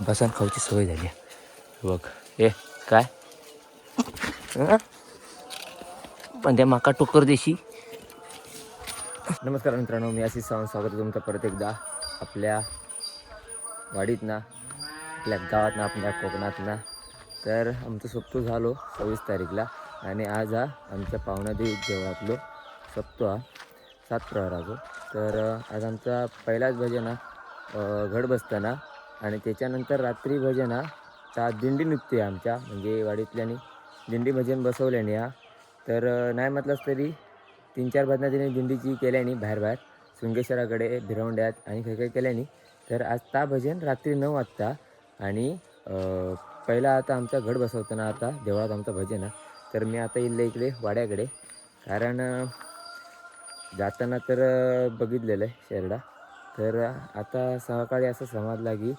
बसन खाऊची सवय झाली. आहे. बघ. ए काय? पण त्या माका टोकर देशी. नमस्कार मित्रांनो मी आशिष सावंत. स्वागत तुमचं परत एकदा आपल्या वाडीत ना आपल्या गावात ना आपल्या कोकणात ना तर आमचं सोपतो झालो सव्वीस तारीखला आणि आज हा आमच्या पाहुणादेवी देवळातलो सप्तो हा सात प्रहराचो. तर आज आमचा पहिलाच भजन हा घड बसताना आणि त्याच्यानंतर रात्री भजन हा चा दिंडी नृत्य आहे आमच्या म्हणजे वाडीतल्यानी. दिंडी भजन बसवल्याने हा. तर नाही म्हटलंच तरी तीन चार भजना तिने दिंडीची केल्यानी बाहेर बाहेर शृंगेश्वराकडे भिरवंड्यात आणि काही काही केल्यानी. तर आज ता भजन रात्री नऊ वाजता आणि पहिला आता आमचा घड बसवताना आता देवळात आमचा भजन आहे तर मी आता येईल इकडे वाड्याकडे. कारण जाताना तर बघितलेलं आहे शेरडा. तर आता सकाळी असं समजला की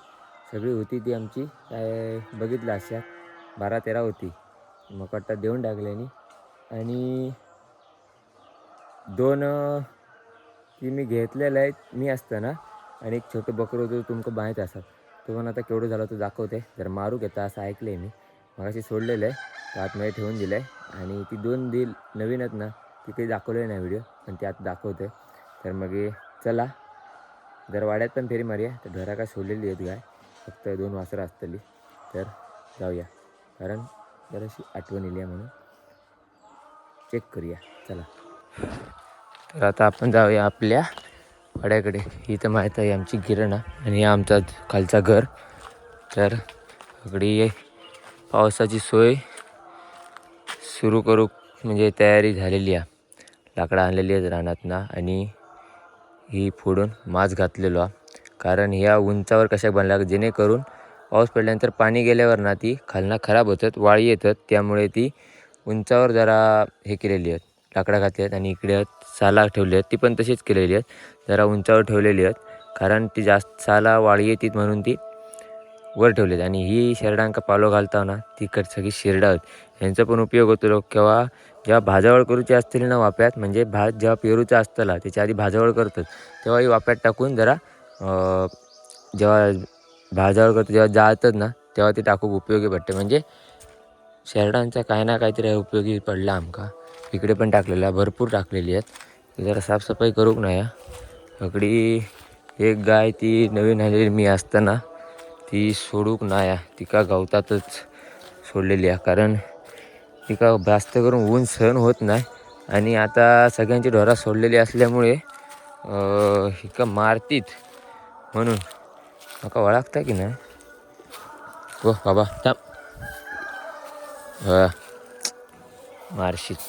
सगळी होती ती आमची. काय बघितलं अशा बारा तेरा होती. मग कट्टा देऊन टाकल्यानी आणि दोन ती मी घेतलेलं आहे मी असताना. आणि एक छोटं बकरं होतं तुमचं माहीत असतात तो पण आता केवढं झालं तो दाखवते. जर मारू घेता असं ऐकलं आहे मी. मगाशी सोडलेलं आहे तर आतमध्ये ठेवून दिलं आहे आणि ती दोन दिल नवीन आहेत ना ती काही दाखवलेली नाही व्हिडिओ पण ती आता दाखवते. तर मग चला जर वाड्यात पण फेरी मारूया. तर घरा काय सोडलेली आहेत गाय फक्त दोन वासरं असतली. तर जाऊया. कारण जराशी आठवण येईल म्हणून. चेक करूया. चला. तर आता आपण जाऊया आपल्या वाड्याकडे. ही तर माहीत आहे आमची गिरणा आणि आमचा खालचा घर. तर सगळी पावसाची सोय सुरू करू. म्हणजे तयारी झालेली आहे. लाकडं आणलेली आहेत रानातनं आणि ही फोडून माज घातलेलो आहे कारण ह्या उंचावर कशा बनल्या जेणेकरून पाऊस पडल्यानंतर पाणी गेल्यावर ना ती खालना खराब होतात वाळी येतात. त्यामुळे ती उंचावर जरा हे केलेली आहेत लाकडं घातली आहेत आणि इकडे साला ठेवली आहेत. ती पण तशीच केलेली आहेत जरा उंचावर ठेवलेली आहेत. कारण ती जास्त साला वाळी येतात म्हणून ती वर ठेवलेत. आहेत आणि ही शेरडांका पालो घालताना तिकड सगळी शिरडा आहेत यांचा पण उपयोग होतो किंवा केव्हा जेव्हा भाजावळ करूची असतील ना वाप्यात म्हणजे भात जेव्हा पेरूचा असतला त्याच्या आधी भाजावळ करतात. तेव्हा ही वाप्यात टाकून जरा जेव्हा भाजावळ करतो जेव्हा जाळतात ना तेव्हा ते टाकूक उपयोगी पडते. म्हणजे शेरडांचा काही ना काहीतरी उपयोगी पडला आमका. इकडे पण टाकलेला भरपूर टाकलेली आहेत. जरा साफसफाई करूक नाही सगळी एक गाय ती नवीन आलेली मी असताना ती सोडूक नाही तिका गवतातच सोडलेली आहे. कारण तिका जास्त करून ऊन सहन होत नाही. आणि आता सगळ्यांची ढोरा सोडलेली असल्यामुळे हिका मारतीत. म्हणून म्हाका ओळखता की नाही? हो बाबा थांब. मारशीत.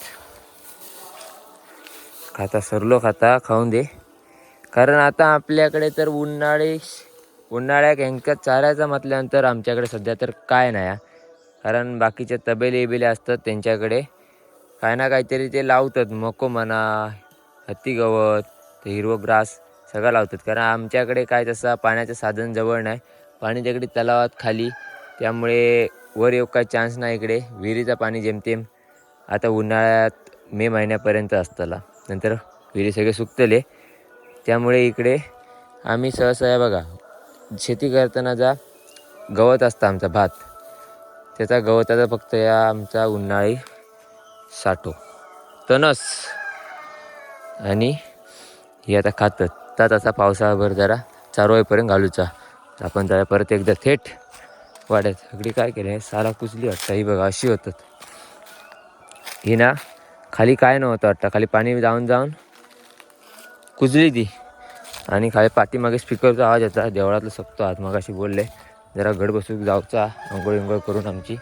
खाता सरलो खाता खाऊन दे. कारण आता आपल्याकडे तर उन्हाळी उन्हाळ्यात ह्यांका चारायचं म्हटल्यानंतर आमच्याकडे सध्या तर काय नाही कारण बाकीचे तबेले बिले असतात त्यांच्याकडे. काय ना काहीतरी ते लावतात मको म्हणा हत्ती गवत ते हिरवं ग्रास सगळं लावतात. कारण आमच्याकडे काय तसं पाण्याचं साधन जवळ नाही. पाणी तिकडे तलावात खाली. त्यामुळे वर येऊ काय चान्स नाही इकडे. विहिरीचं पाणी जेमतेम आता उन्हाळ्यात मे महिन्यापर्यंत असताला. नंतर विहिरी सगळे सुकतले. त्यामुळे इकडे आम्ही सहसा आहे बघा शेती करताना जा गवत असतं आमचा भात. त्याचा गवताचा फक्त या आमचा उन्हाळी साठो. तणस आणि हे आता खातं तर तसा पावसाळाभर जरा चारोळीपर्यंत घालूचा आपण जरा परत एकदा थेट वाड्यात. सगळी काय केलं सारा कुचली वाटतं. ही बघा अशी होतात. ही ना खाली काय नव्हतं वाटतं. खाली पाणी जाऊन जाऊन कुजली ती. आणि खाली पाठीमागे स्पीकरचा आवाज येता देवळातलं सप्तो आत्मागाशी बोलले. जरा गड बसून जाऊचा. अंघोळ अंघोळ करून आमची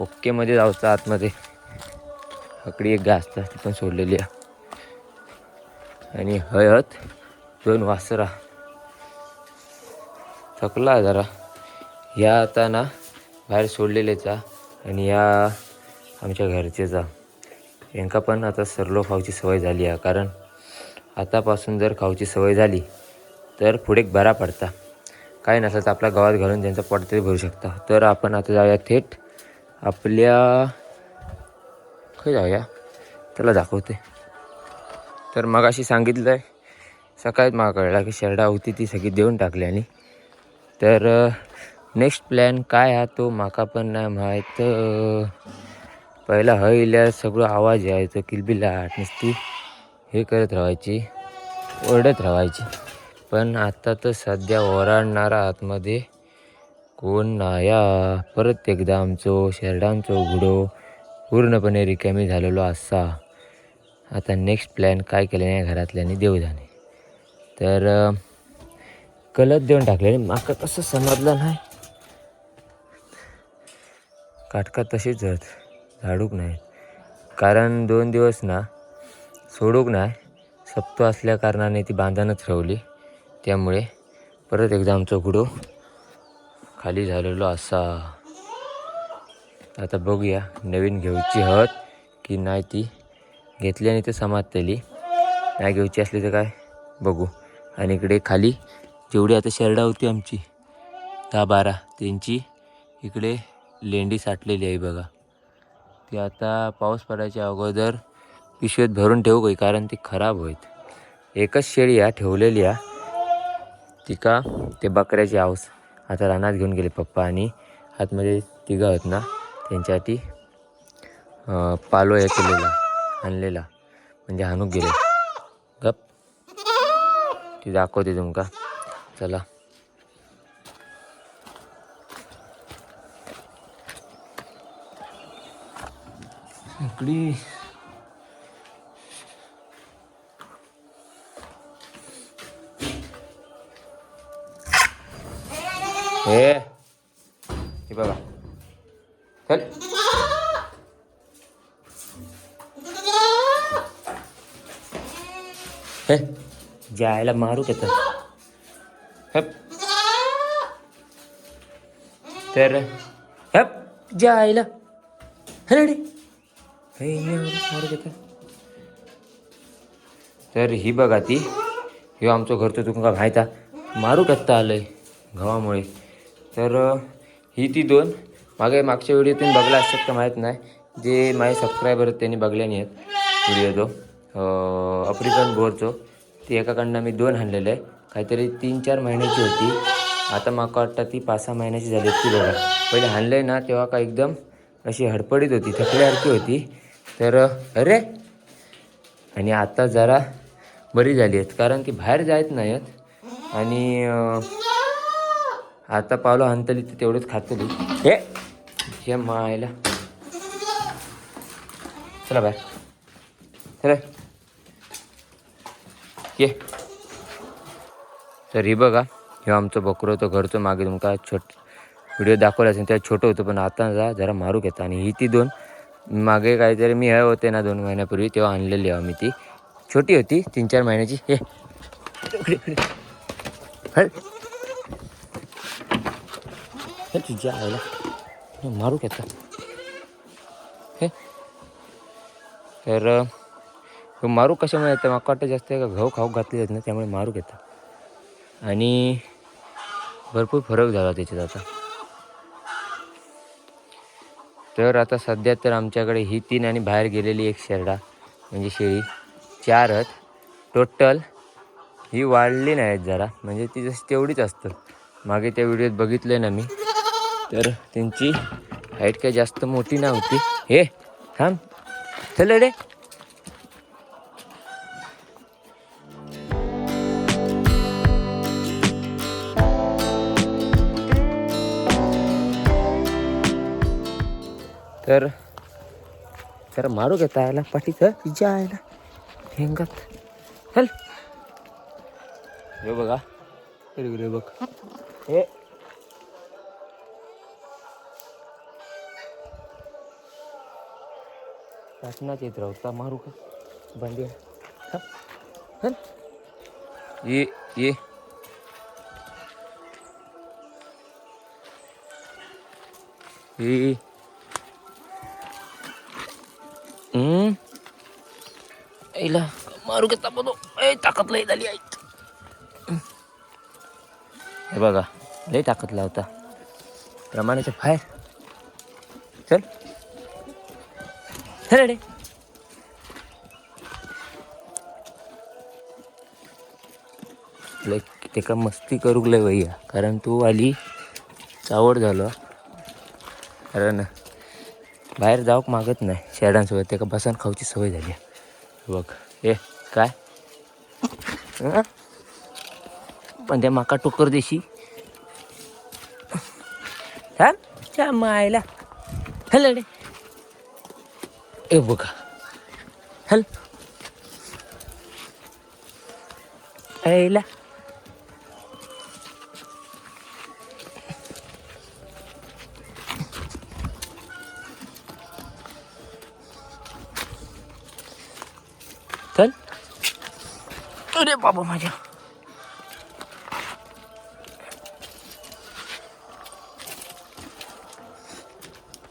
ओक्केमध्ये जाऊचा आतमध्ये. हकडी एक गाय असतात ती पण सोडलेली आहे. आणि हयत दोन वासरा. थकला जरा. ह्या आता ना बाहेर सोडलेलेचा आणि या आमच्या घरचेचा यांका पण आता सरलो खाऊची सवय झाली आहे. कारण आतापासून जर खाऊची सवय झाली तर पुढे बरा पडता. काय नसलं तर आपला गवात घालून त्यांचा पोट तरी भरू शकता. तर आपण आता जाऊया थेट आपल्या खय जाऊया? त्याला दाखवते. तर मग अशी सांगितलं आहे सकाळीच मला कळला की शेरडा होती ती सगळी देऊन टाकली आणि. तर नेक्स्ट प्लॅन काय हा तो माका पण नाही माहीत. पहिला हयल्या सगळं आवाज यायचं किलबिलाट नुसती हे करत राहायची ओरडत राहायची. पण आता तर सध्या ओराडणारा आतमध्ये कोण नाया? परत एकदा आमचो शेरडांचो घुडो पूर्णपणे रिकामी झालेलो असा. आता नेक्स्ट प्लॅन काय केले नाही घरातल्यानी देऊ तर कलत देऊन टाकले. माका कसं समजलं नाही. काटका तशीच जळत झाडूक नाही. कारण दोन दिवस ना सोडूक नाही. सप्तो असल्या कारणाने ती बांधणच ठेवली. त्यामुळे परत एकदा आमचं गुडो खाली झालेलो असा. आता बघूया नवीन घेऊची हत की नाही ती घेतली आणि ते समाजतली. नाही घेऊची असली तर काय? बघू. आणि इकडे खाली जेवढी आता शेरडा होती आमची दहा बारा त्यांची इकडे लेंडी साठलेली आहे बघा. ती आता पाऊस पडायच्या अगोदर पिशवीत भरून ठेवू काही कारण ती खराब होईत. एकच शेळी या ठेवलेली आहे तिका ते बकऱ्याची हाऊस आता रानात घेऊन गेले पप्पा आणि आतमध्ये तिघं आहेत ना त्यांच्यासाठी पालो हे केलेला आणलेला म्हणजे हाणूक गेले. गप. ती दाखवते तुमका. चला. इकडी हे. हे बघा. चल. हे. जायला मारू का तर? हप. तर हप. जायला. हरडे हे मारू का तर? ही बघा ती. ह्यो आमचं घरचं तुमका माहीत मारू कत्ता आलंय? गव्हामुळे तर ही ती दोन. मागे मागच्या व्हिडिओतून बघला असतात का माहीत नाही. जे माझे सबस्क्रायबर आहेत त्यांनी बघले नाही आहेत व्हिडिओ तो आफ्रिकन बोरचो ती एकाकडनं मी दोन हाणलेलं आहे. काहीतरी तीन चार महिन्याची होती. आता माका वाटतं ती पाच सहा महिन्याची झाली ती बघा. पहिले आणले ना तेव्हा का एकदम अशी हडपडीत होती थकल्यासारखी होती. तर अरे! आणि आता जरा बरी झाली आहेत. कारण की बाहेर जायत नाही आहेत आणि आता पावलं आणतली तर तेवढंच खातली हे हे मायला. चला बाहेर. चला. ये. तर ही बघा हे आमचं बकरं होतं घरचं मागे. तुमका छोट व्हिडिओ दाखवला असेल त्या छोटं होतं पण आता जा जरा मारू घेता. आणि ही ती दोन मागे काहीतरी मी हे होते ना दोन महिन्यापूर्वी तेव्हा आणलेली आहे आम्ही ती. छोटी होती तीन चार महिन्याची. हे. हे तुझ्या आईला हे मारू घेता हे तर मारू कशामुळे येतं माका वाटतं जास्त आहे का घाऊ खाऊ घातले ना त्यामुळे मारू घेतात आणि भरपूर फरक झाला त्याच्यात आता तर आता सध्या तर आमच्याकडे ही तीन आणि बाहेर गेलेली एक शेरडा म्हणजे शेळी चार आहेत टोटल ही वाढली नाहीत जरा म्हणजे ती जशी तेवढीच असतं मागे त्या व्हिडिओत बघितलं ना मी तर त्यांची हाईट काही जास्त मोठी नव्हती. हे थांब. चल रे. तर जरा मारू घेता यायला पाठीचं? तिच्या आयला हेंगात. चल. हे बघा. बघ. हे. शासनाच येत राहता मारू का? बंडी चल ये ये. ये मारू का तापतो ए ताकद लई झाली आई. हे बघा लई ताकद लावता. प्रमाणाच्या बाहेर. चल चल. रे लय तेका मस्ती करूक लय भैया कारण तू आली चावड झालो. कारण बाहेर जाऊक मागत नाही शेडांसोबत त्याका बसान खाऊची सवय झाली. बघ ए काय? पण त्या माका टोकर देशी. हा? मग मायला. हॅलो रे ए बघा हल ऐला चल अरे बाबा माझ्या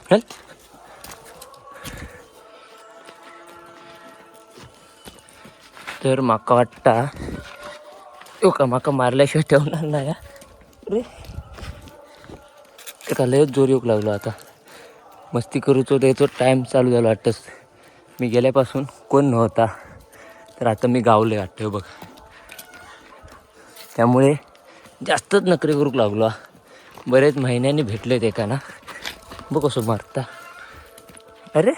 चल तर माका वाटता यो का माका मारल्याशिवाय ठेवणार नाही हा. अरे. एका लयच जोर येऊक लागलो आता. मस्ती करूचो त्याचो टाईम चालू झाला वाटतंच. मी गेल्यापासून कोण नव्हता. तर आता मी गावले वाटतं बघ. त्यामुळे जास्तच नकरे करूक लागलो बरेच महिन्यांनी भेटले ते का ना बघ कसं मारता. अरे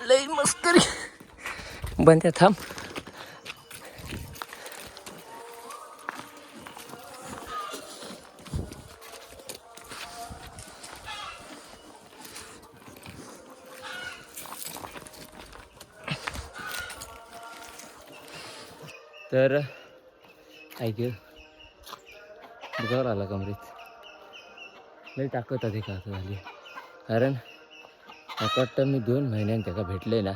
लई मस्करी बंद्या थांब. तर ऐक दुखावर आला कमरेत. लई ताकद आधी का झाली? कारण आता वाटतं मी दोन महिन्यान त्याला भेटले ना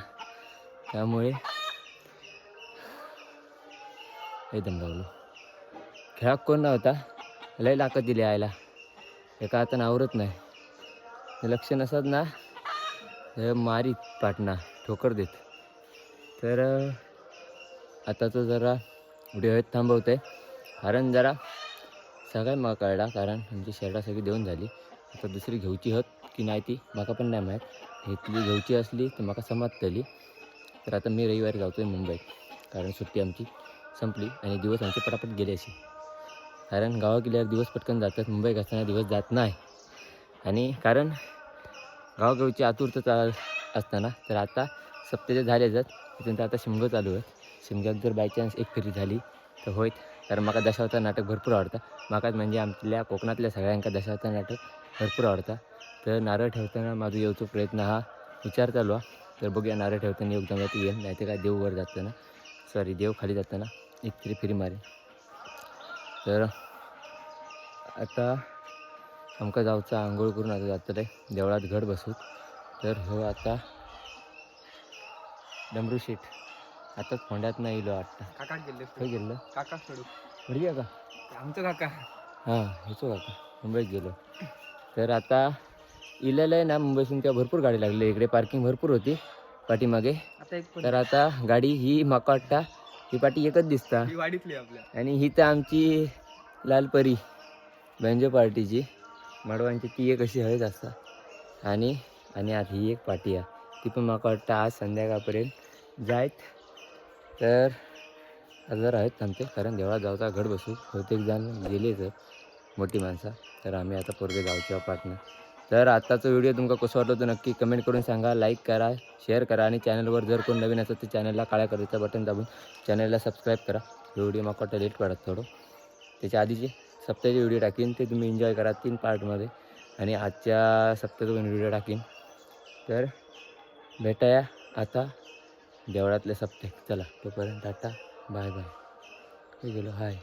त्यामुळे हे लागलो खेळाक कोण नव्हता? लय लाकत दिली आयला एका हातानं आवरत नाही. लक्ष नसत ना? मारीत पाटणा ठोकर देत. तर आता तो जरा व्हिडिओ थांबवत आहे कारण जरा सगळ्या मला कळला कारण आमची शर्टा सगळी देऊन झाली. आता दुसरी घेऊची हत की नाही ती म्हाका पण नाही माहीत. घेतली घेऊची असली तर म्हाका समजतली. तर आता मी रविवारी जातो आहे मुंबईत कारण सुट्टी आमची. संपली आणि दिवस आमचे पटापट गेले असे. कारण गावा गेल्यावर दिवस पटकन जातात मुंबईत असताना दिवस जात नाही. आणि कारण गावागावची आतुरता चाल असताना तर आता सप्तेचे झाले जात त्याच्यानंतर आता शिमगो चालू आहे शिमग्यात जर बाय चान्स एक फेरी झाली तर होईत कारण म्हाका दशावतार नाटक भरपूर आवडतं. म्हाकाच म्हणजे आमच्या कोकणातल्या सगळ्यांका दशावतार नाटक भरपूर आवडतं. तर नारळ ठेवताना माझा येऊचा प्रयत्न हा विचार चालू आहे तर बघूया नारळ ठेवताना योगदान येईल नाही तर काय देव वर जाताना सॉरी देव खाली जाताना. एक तरी फेरी मारेन तर आता आमका जाऊचा आंघोळ करून आता जातले देवळात घड बसूत तर हो आता डमरू शेठ. आताच फोंड्यात नाही इलो वाटतं काका गेले. खंय गेलं. काका सोडू. बढिया का आमचं काका. हां हेचो काका. मुंबईत गेलो. तर आता इलेलं आहे ना मुंबईतून तेव्हा भरपूर गाडी लागली. इकडे पार्किंग भरपूर होती. पाठीमागे. तर आता गाडी ही म्हाका वाटता ही पाठी एकच दिसता. ही वाढीतली आपल्या. आणि ही तर आमची लालपरी बेंजो पार्टीची. मडवांची ती एक अशी हळद असता. आणि आणि आता ही एक पार्टी आहे. ती पण म्हाका वाटतं आज संध्याकाळपर्यंत जायत तर हजार आहेत थांबते कारण देवळात जाऊचा घड बसू बहुतेक जण गेलेच आहेत मोठी माणसं. तर आम्ही आता पोरगे जाऊच्या पार्टनर तर आत्ताचा व्हिडिओ तुमका कसं वाटलं तर नक्की कमेंट करून सांगा लाईक करा शेअर करा आणि चॅनलवर जर कोण नवीन असेल तर चॅनलला काळ्या करायचं बटन दाबून चॅनलला सबस्क्राईब करा. व्हिडिओ मग वाटतं लेट पडत थोडं. त्याच्या आधीचे सप्ताहाचे व्हिडिओ टाकीन ते तुम्ही एन्जॉय करा तीन पार्टमध्ये आणि आजच्या सप्ताहाचा पण व्हिडिओ टाकीन. तर भेटाया आता देवळातले सप्ते चला तोपर्यंत टाटा बाय बाय हे गेलो हाय